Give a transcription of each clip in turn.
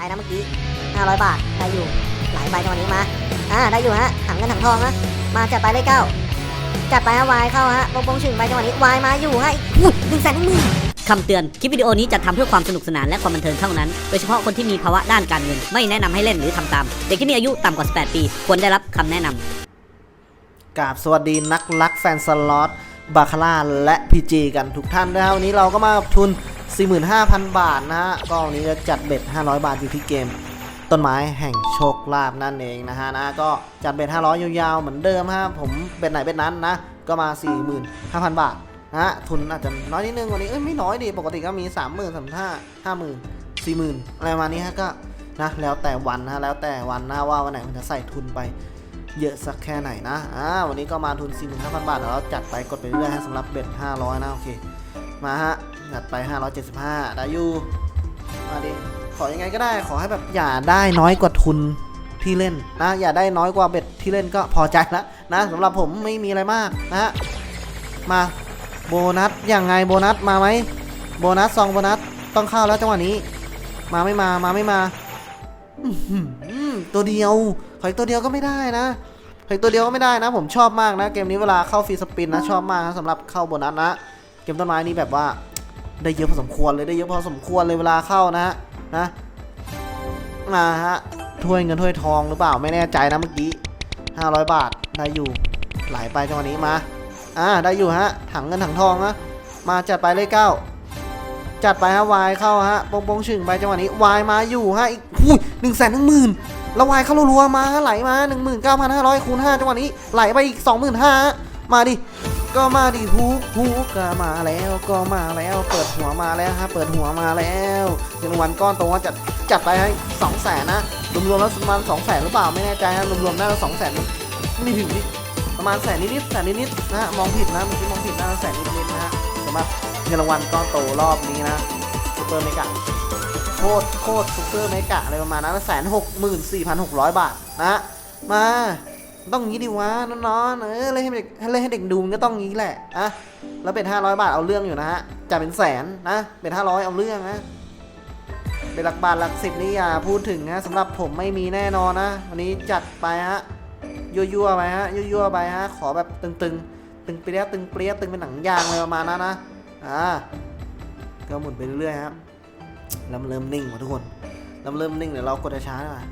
ใจนะเมื่อกี้ 500 บาทได้อยู่หลายใบจังหวะนี้มาอ่าได้อยู่ฮะถังเงินถังทองนะมาจัดไปเลขเก้าจัดไปฮะวายเข้าฮะโปงๆชึงไปจังหวะนี้วายมาอยู่ฮะอุ้ยหนึ่งแสนหนึ่งหมื่นคำเตือน คลิปวิดีโอนี้จัดทำเพื่อความสนุกสนานและความบันเทิงเท่านั้น โดยเฉพาะคนที่มีภาวะด้านการเงิน ไม่แนะนำให้เล่นหรือทำตาม เด็กที่มีอายุต่ำกว่า 18 ปี ควรได้รับคำแนะนำกราบสวัสดีนักรักแฟนสล็อตบาคาร่าและพีจีกันทุกท่านนะครับวันนี้เราก็มากับทุน 45,000 บาทนะฮะก็วันนี้จะจัดเบ็ด 500 บาทอยู่ที่เกม ต้นไม้แห่งโชคลาภนั่นเองนะฮะนะก็จัดเบ็ด 500 ยาวๆ เหมือนเดิมฮะผมเบ็ดไหนเบ็ดนั้นนะ ก็มา 45,000 บาทนะฮะทุนอาจจะน้อยนิดนึงวันนี้เอ้ยไม่น้อยดิปกติก็มี 30,000 35,000 50,000 40,000 อะไรประมาณนี้ฮะก็นะแล้วแต่วันนะแล้วแต่วันนะว่าวันไหนมันจะใส่ทุนไป เยอะสักแค่ไหนนะ อ่า วันนี้ก็มาทุน 45,000 บาทแล้วจัดไปกดไปเรื่อยๆฮะสำหรับเบ็ด500 นะ โอเค มาฮะ จัดไป 575 ได้อยู่ มาดิ ขออยังไงก็ได้ ขอให้แบบอย่าได้น้อยกว่าทุนที่เล่นนะ อย่าได้น้อยกว่าเบ็ดที่เล่นก็พอใจแล้วนะสำหรับผมไม่มีอะไรมากนะฮะ มาโบนัสอยังไงโบนัสมาไหมโบนัสซองโบนัสต้องเข้าแล้วจังหวะนี้ มาไม่มามาไม่มาตัวเดียวขออีกตัวเดียวก็ไม่ได้นะ ขออีกตัวเดียวก็ไม่ได้นะ ผมชอบมากนะ เกมนี้เวลาเข้าฟรีสปินนะชอบมากนะสำหรับเข้าโบนัสนะ เกมต้นไม้นี่แบบว่าได้เยอะพอสมควรเลยได้เยอะพอสมควรเลยเวลาเข้านะฮะนะมาฮะถ้วยเงินถ้วยทองหรือเปล่าไม่แน่ใจนะเมื่อกี้ 500 บาทได้อยู่ไหลไปจังหวะนี้มาอ่าได้อยู่ฮะถังเงินถังทองนะมาจัดไปเลขเก้าจัดไปฮะวายเข้าฮะปงปงชึงไปจังหวะนี้วายมาอยู่ฮะอีกหนึ่งแสนหนึ่งหมื่น ล้ววายเข้ารัวๆมาไหลมาหนึ่งหมื่นเก้าพันห้าร้อยคูณห้าจังหวะนี้ไหลไปอีกสองหมื่นห้ามาดิก็มาดิฮูฮูก็มาแล้วก็มาแล้วเปิดหัวมาแล้วฮะเปิดหัวมาแล้วเงินรางวัลก้อนโตว่าจัดจัดไปให้สองแสนนะรวมๆแล้วประมาณสองแสนหรือเปล่าไม่แน่ใจฮะรวมๆน่าจะสองแสนไม่ถึงดิประมาณแสนนิดๆแสนนิดๆนะฮะมองผิดนะเมื่อกี้มองผิดนะแสนนิดๆนะฮะสำหรับเงินรางวัลก้อนโตรอบนี้นะซูเปอร์เมกะ โคตรโคตรซูเปอร์เมกะอะไรประมาณนั้นแสนหกหมื่นสี่พันหกร้อยบาทนะมาต้องงี้ดิวะน้องๆเออเล่นให้เด็กเล่นให้เด็กดูมันก็ต้องงี้แหละอะแล้วเป็นห้าร้อยบาทเอาเรื่องอยู่นะฮะจะเป็นแสนนะเป็นห้าร้อยเอาเรื่องนะเป็นหลักบาทหลักสิบนี่อย่าพูดถึงนะสำหรับผมไม่มีแน่นอนนะวันนี้จัดไปฮะยั่วๆไปฮะยั่วๆไปฮะขอแบบตึงๆ ตึงเปรี้ยตึงเปรี้ยตึงเป็นหนังยางเลยประมาณนั้นนะอ่าก็หมุนไปเรื่อยๆครับ แล้วมันเริ่มนิ่งว่ะทุกคนแล้วเริ่มนิ่งเดี๋ยวเรากดช้าๆดีกว่า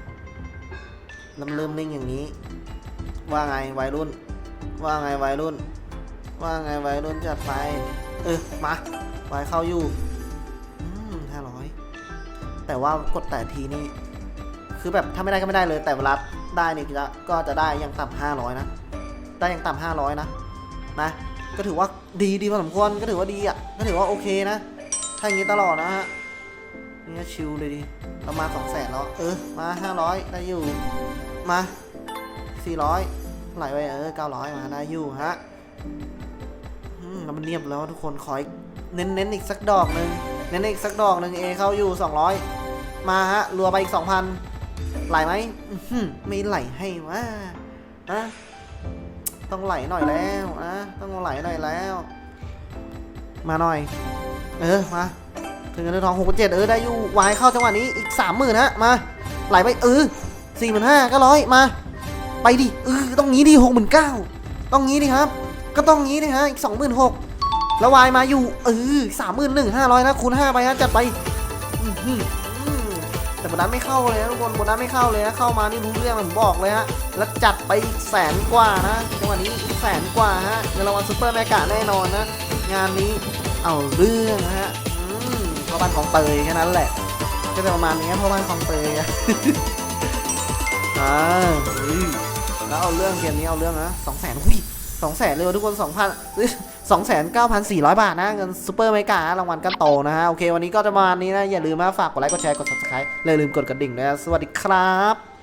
แล้วเริ่มนิ่งอย่างนี้ ว่าไงวัยรุ่น ว่าไงวัยรุ่น ว่าไงวัยรุ่นจัดไป เออมาไวเข้าอยู่ห้าร้อยแต่ว่ากดแต่ทีนี่คือแบบถ้าไม่ได้ก็ไม่ได้เลยแต่เวลาได้นี่จะก็จะได้ยังต่ำห้าร้อยนะ ได้ยังต่ำห้าร้อยนะนะก็ถือว่าดีดีพอสมควรก็ถือว่าดีอะก็ถือว่าโอเคนะถ้าอย่างนี้ตลอดนะฮะ นี่ก็ชิลเลยดิประมาณสองแสนแล้ว เออ มาห้าร้อยได้อยู่ มาสี่ร้อยไหลไปเออเก้าร้อยมาได้อยู่ฮะอืมแล้วมันเนียบแล้วทุกคนขออีกเน้นเน้นๆอีกสักดอกหนึ่งเน้นๆอีกสักดอกหนึ่งเอเข้าอยู่สองร้อยมาฮะรัวไปอีกสองพันไหลไหมอื้อหือไม่ไหลให้วะนะต้องไหลหน่อยแล้วนะต้องไหลหน่อยแล้ว มาหน่อย เออมาถึง เงินทองหกพันเจ็ดเออได้อยู่วายเข้าจังหวะนี้อีกสามหมื่นฮะมาไหลไปเออสี่หมื่นห้าก็ร้อยมา ไปดิเออต้องงี้ดิหกหมื่นเก้าต้องงี้ดิครับ ก็ต้องงี้ดิฮะอีกสองหมื่นหกแล้ววายมาอยู่เออสามหมื่นหนึ่งห้าร้อยนะคูณห้าไปฮะจัดไปแต่บนัสไม่เข้าเลยนะทุกคนบนัสไม่เข้าเลยนะเข้ามานี่รู้เรื่องผมบอกเลยฮะแล้วจัดไปอีกแสนกว่านะจังหวะนี้อีกแสนกว่าฮะเงินรางวัลซูเปอร์แมกะแน่นอนนะงานนี้เอาเรื่องนะฮะ พ่อบ้านของเตยแค่นั้นแหละ ก็จะประมาณนี้พ่อบ้านของเตยอะอ่าแล้วเอาเรื่องเกมนี้เอาเรื่องนะสองแสนหุ้ยสองแสนเลยทุกคนสองพันสองแสนเก้าพันสี่ร้อยบาทนะเงินซูเปอร์ไมการางวัลกันโตนะฮะ โอเค วันนี้ก็จะประมาณนี้นะ อย่าลืมนะฝากกดไลค์กดแชร์กดซับสไครต์เลยลืมกดกระดิ่งด้วยนะ สวัสดีครับ